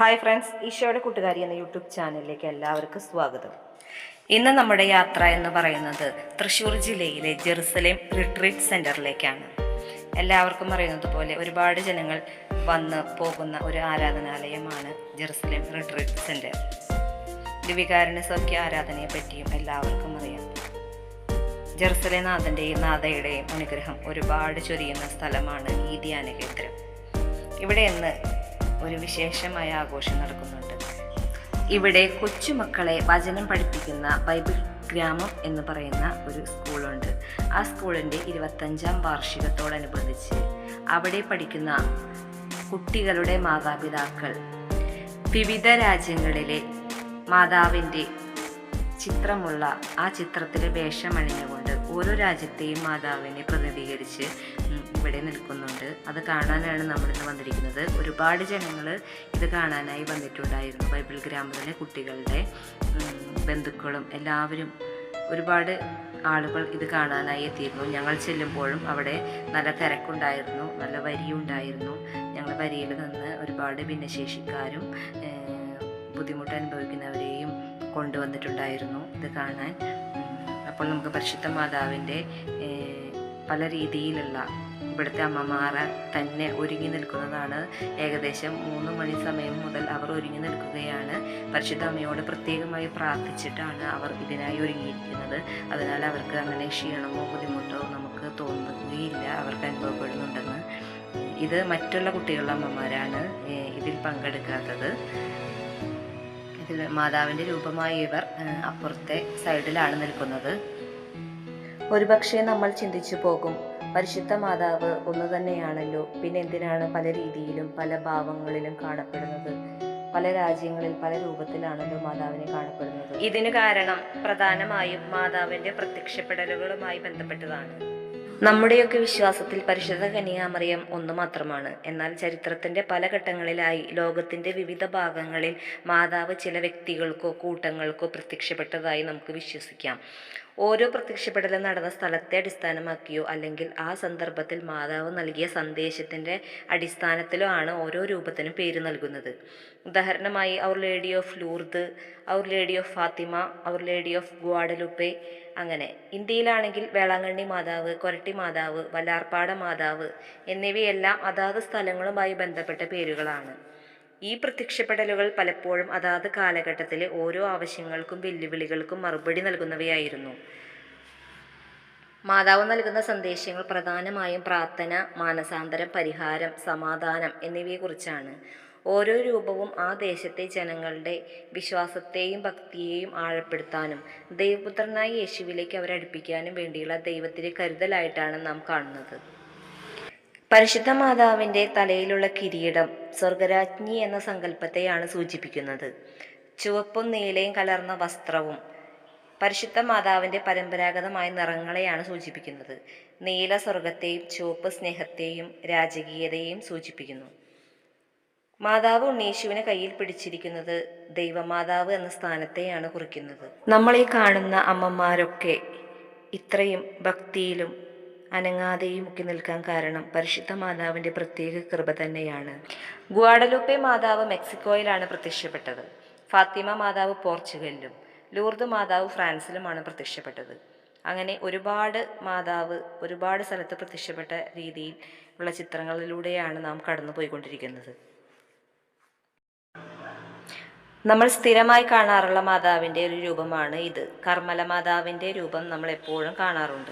Hi friends ഈശോയുടെ കൂട്ടുകാരി എന്ന യൂട്യൂബ് ചാനലിലേക്ക് എല്ലാവർക്കും സ്വാഗതം. ഇന്ന് നമ്മുടെ യാത്ര എന്ന് പറയുന്നത് തൃശ്ശൂർ ജില്ലയിലെ ജെറുസലേം റിട്രീറ്റ് സെന്ററിലേക്കാണ് എല്ലാവർക്കും അറിയുന്നത് പോലെ ഒരുപാട് ജനങ്ങൾ വന്ന് പോകുന്ന ഒരു ആരാധനാലയമാണ് ജെറുസലേം റിട്രീറ്റ് സെന്റർ ദിവികാരുണ്യ സൗഖ്യ ആരാധനയെ പറ്റിയും എല്ലാവർക്കും അറിയാം. ജെറുസലേം നാഥന്റെയും നാഥയുടെയും അനുഗ്രഹം ഒരുപാട് ചൊരിയുന്ന സ്ഥലമാണ് ഈ ധ്യാന കേന്ദ്രം ഇവിടെ ഇന്ന് ഒരു വിശേഷമായ ആഘോഷം നടക്കുന്നുണ്ട്. ഇവിടെ കൊച്ചുമക്കളെ വചനം പഠിപ്പിക്കുന്ന ബൈബിൾ ഗ്രാമം എന്ന് പറയുന്ന ഒരു സ്കൂളുണ്ട്. ആ സ്കൂളിന്റെ ഇരുപത്തഞ്ചാം വാർഷികത്തോടനുബന്ധിച്ച് അവിടെ പഠിക്കുന്ന കുട്ടികളുടെ മാതാപിതാക്കൾ വിവിധ രാജ്യങ്ങളിലെ മാതാവിന്റെ ചിത്രമുള്ള ആ ചിത്രത്തിലെ വേഷമണിഞ്ഞുകൊണ്ട് ഓരോ രാജ്യത്തെയും മാതാവിനെ പ്രതിനിധീകരിച്ച് ഇവിടെ നിൽക്കുന്നുണ്ട്. അത് കാണാനാണ് നമ്മളിന്ന് വന്നിരിക്കുന്നത്. ഒരുപാട് ജനങ്ങൾ ഇത് കാണാനായി വന്നിട്ടുണ്ടായിരുന്നു. ബൈബിൾ ഗ്രാമത്തിലെ കുട്ടികളുടെ ബന്ധുക്കളും എല്ലാവരും ഒരുപാട് ആളുകൾ ഇത് കാണാനായി എത്തിയിരുന്നു. ഞങ്ങൾ ചെല്ലുമ്പോഴും അവിടെ നല്ല തിരക്കുണ്ടായിരുന്നു നല്ല വരിയുണ്ടായിരുന്നു. ഞങ്ങൾ വരിയിൽ നിന്ന് ഒരുപാട് ഭിന്നശേഷിക്കാരും ബുദ്ധിമുട്ട് അനുഭവിക്കുന്നവരെയും കൊണ്ടുവന്നിട്ടുണ്ടായിരുന്നു ഇത് കാണാൻ. അപ്പോൾ നമുക്ക് പരിശുദ്ധ മാതാവിന്റെ പല രീതിയിലുള്ള ഇവിടുത്തെ അമ്മമാർ തന്നെ ഒരുങ്ങി നിൽക്കുന്നതാണ്. ഏകദേശം മൂന്ന് മണി സമയം മുതൽ അവർ ഒരുങ്ങി നിൽക്കുകയാണ്. പരിശുദ്ധ അമ്മയോട് പ്രത്യേകമായി പ്രാർത്ഥിച്ചിട്ടാണ് അവർ ഇതിനായി ഒരുങ്ങിയിരിക്കുന്നത്. അതിനാൽ അവർക്ക് അങ്ങനെ ക്ഷീണമോ ബുദ്ധിമുട്ടോ നമുക്ക് തോന്നുകയില്ല. അവർക്ക് അനുഭവപ്പെടുന്നുണ്ടെന്ന്. ഇത് മറ്റുള്ള കുട്ടികളുടെ അമ്മമാരാണ് ഇതിൽ പങ്കെടുക്കാത്തത്. മാതാവിന്റെ രൂപമായി ഇവർ അപ്പുറത്തെ സൈഡിലാണ് നിൽക്കുന്നത്. ഒരുപക്ഷെ നമ്മൾ ചിന്തിച്ചു പോകും പരിശുദ്ധ മാതാവ് ഒന്ന് തന്നെയാണല്ലോ. പിന്നെ എന്തിനാണ് പല രീതിയിലും പല ഭാവങ്ങളിലും കാണപ്പെടുന്നത്? പല രാജ്യങ്ങളിൽ പല രൂപത്തിലാണല്ലോ മാതാവിനെ കാണപ്പെടുന്നത്. ഇതിന് കാരണം പ്രധാനമായും മാതാവിന്റെ പ്രത്യക്ഷപ്പെടലുകളുമായി ബന്ധപ്പെട്ടതാണ്. നമ്മുടെയൊക്കെ വിശ്വാസത്തിൽ പരിശുദ്ധ കന്യാമറിയം ഒന്നു മാത്രമാണ്. എന്നാൽ ചരിത്രത്തിന്റെ പല ഘട്ടങ്ങളിലായി ലോകത്തിന്റെ വിവിധ ഭാഗങ്ങളിൽ മാതാവ് ചില വ്യക്തികൾക്കോ കൂട്ടങ്ങൾക്കോ പ്രത്യക്ഷപ്പെട്ടതായി നമുക്ക് വിശ്വസിക്കാം. ഓരോ പ്രത്യക്ഷപ്പെടലും നടന്ന സ്ഥലത്തെ അടിസ്ഥാനമാക്കിയോ അല്ലെങ്കിൽ ആ സന്ദർഭത്തിൽ മാതാവ് നൽകിയ സന്ദേശത്തിന്റെ അടിസ്ഥാനത്തിലോ ആണ് ഓരോ രൂപത്തിനും പേര് നൽകുന്നത്. ഉദാഹരണമായി our lady of Lourdes our lady of Fatima our lady of Guadalupe അങ്ങനെ. ഇന്ത്യയിലാണെങ്കിൽ വേളാങ്കണ്ണി മാതാവ് കൊരട്ടി മാതാവ് വല്ലാർപ്പാട മാതാവ് എന്നിവയെല്ലാം അതാത് സ്ഥലങ്ങളുമായി ബന്ധപ്പെട്ട പേരുകളാണ്. ഈ പ്രത്യക്ഷപ്പെടലുകൾ പലപ്പോഴും അതാത് കാലഘട്ടത്തിലെ ഓരോ ആവശ്യങ്ങൾക്കും വെല്ലുവിളികൾക്കും മറുപടി നൽകുന്നവയായിരുന്നു. മാതാവ് നൽകുന്ന സന്ദേശങ്ങൾ പ്രധാനമായും പ്രാർത്ഥന മാനസാന്തരം പരിഹാരം സമാധാനം എന്നിവയെക്കുറിച്ചാണ്. ഓരോ രൂപവും ആ ദേശത്തെ ജനങ്ങളുടെ വിശ്വാസത്തെയും ഭക്തിയെയും ആഴപ്പെടുത്താനും ദൈവപുത്രനായ യേശുവിലേക്ക് അവരെ അടുപ്പിക്കാനും വേണ്ടിയുള്ള ദൈവത്തിന്റെ കരുതലായിട്ടാണ് നാം കാണുന്നത്. പരിശുദ്ധ മാതാവിന്റെ തലയിലുള്ള കിരീടം സ്വർഗരാജ്ഞി എന്ന സങ്കല്പത്തെയാണ് സൂചിപ്പിക്കുന്നത്. ചുവപ്പും നീലയും കലർന്ന വസ്ത്രവും പരിശുദ്ധ മാതാവിന്റെ പരമ്പരാഗതമായ നിറങ്ങളെയാണ് സൂചിപ്പിക്കുന്നത്. നീല സ്വർഗത്തെയും ചുവപ്പ് സ്നേഹത്തെയും രാജകീയതയെയും സൂചിപ്പിക്കുന്നു. മാതാവ് ഉണ്ണീശുവിനെ കയ്യിൽ പിടിച്ചിരിക്കുന്നത് ദൈവമാതാവ് എന്ന സ്ഥാനത്തെയാണ് കുറിക്കുന്നത്. നമ്മൾ ഈ കാണുന്ന അമ്മമാരൊക്കെ ഇത്രയും ഭക്തിയിലും അനങ്ങാതെയും ഒക്കെ നിൽക്കാൻ കാരണം പരിശുദ്ധ മാതാവിന്റെ പ്രത്യേക കൃപ തന്നെയാണ്. ഗുവാഡലൂപ്പെ മാതാവ് മെക്സിക്കോയിലാണ് പ്രത്യക്ഷപ്പെട്ടത്. ഫാത്തിമ മാതാവ് പോർച്ചുഗലിലും. ലൂർദ് മാതാവ് ഫ്രാൻസിലുമാണ് പ്രത്യക്ഷപ്പെട്ടത്. അങ്ങനെ ഒരുപാട് മാതാവ് ഒരുപാട് സ്ഥലത്ത് പ്രത്യക്ഷപ്പെട്ട രീതിയിൽ ഉള്ള ചിത്രങ്ങളിലൂടെയാണ് നാം കടന്നു പോയിക്കൊണ്ടിരിക്കുന്നത് നമ്മൾ സ്ഥിരമായി കാണാറുള്ള മാതാവിന്റെ ഒരു രൂപമാണ് ഇത്. കർമ്മല മാതാവിന്റെ രൂപം നമ്മൾ എപ്പോഴും കാണാറുണ്ട്.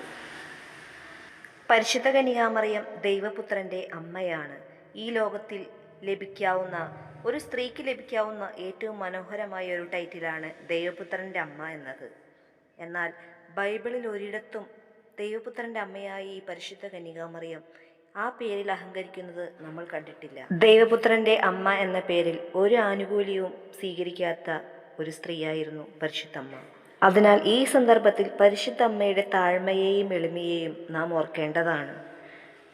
പരിശുദ്ധ കനികാമറിയം ദൈവപുത്രന്റെ അമ്മയാണ്. ഈ ലോകത്തിൽ ലഭിക്കാവുന്ന ഒരു സ്ത്രീക്ക് ലഭിക്കാവുന്ന ഏറ്റവും മനോഹരമായ ഒരു ടൈറ്റിലാണ് ദൈവപുത്രന്റെ അമ്മ എന്നത്. എന്നാൽ ബൈബിളിൽ ഒരിടത്തും ദൈവപുത്രന്റെ അമ്മയായ ഈ പരിശുദ്ധ കന്യകാമറിയം ആ പേരിൽ അഹങ്കരിക്കുന്നത് നമ്മൾ കണ്ടിട്ടില്ല. ദൈവപുത്രന്റെ അമ്മ എന്ന പേരിൽ ഒരു ആനുകൂല്യവും സ്വീകരിക്കാത്ത ഒരു സ്ത്രീയായിരുന്നു പരിശുദ്ധമ്മ. അതിനാൽ ഈ സന്ദർഭത്തിൽ പരിശുദ്ധ അമ്മയുടെ താഴ്മയെയും എളിമയെയും നാം ഓർക്കേണ്ടതാണ്.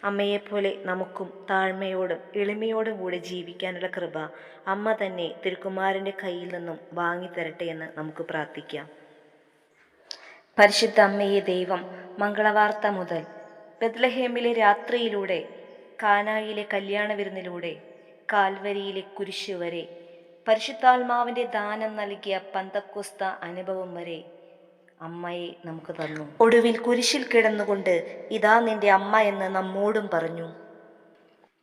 അമ്മയെപ്പോലെ നമുക്കും താഴ്മയോടും എളിമയോടും കൂടി ജീവിക്കാനുള്ള കൃപ അമ്മ തന്നെ തിരുക്കുമാരന്റെ കയ്യിൽ നിന്നും വാങ്ങിത്തരട്ടെ എന്ന് നമുക്ക് പ്രാർത്ഥിക്കാം. പരിശുദ്ധ അമ്മയെ ദൈവം മംഗളവാർത്ത മുതൽ ബദ്ലഹേമിലെ രാത്രിയിലൂടെ കാനായിലെ കല്യാണ വിരുന്നിലൂടെ കാൽവരിയിലെ കുരിശ് വരെ പരിശുദ്ധാത്മാവിന്റെ ദാനം നൽകിയ പന്തക്കുസ്ത അനുഭവം വരെ അമ്മയെ നമുക്ക് തന്നു. ഒടുവിൽ കുരിശിൽ കിടന്നുകൊണ്ട് ഇതാ നിന്റെ അമ്മ എന്ന് നമ്മോടും പറഞ്ഞു.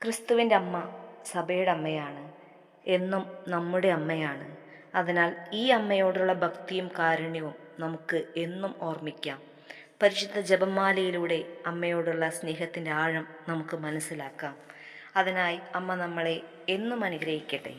ക്രിസ്തുവിന്റെ അമ്മ സഭയുടെ അമ്മയാണ്. എന്നും നമ്മുടെ അമ്മയാണ്. അതിനാൽ ഈ അമ്മയോടുള്ള ഭക്തിയും കാരുണ്യവും നമുക്ക് എന്നും ഓർമ്മിക്കാം. പരിശുദ്ധ ജപമാലയിലൂടെ അമ്മയോടുള്ള സ്നേഹത്തിന്റെ ആഴം നമുക്ക് മനസ്സിലാക്കാം. അതിനായി അമ്മ നമ്മളെ എന്നും അനുഗ്രഹിക്കട്ടെ.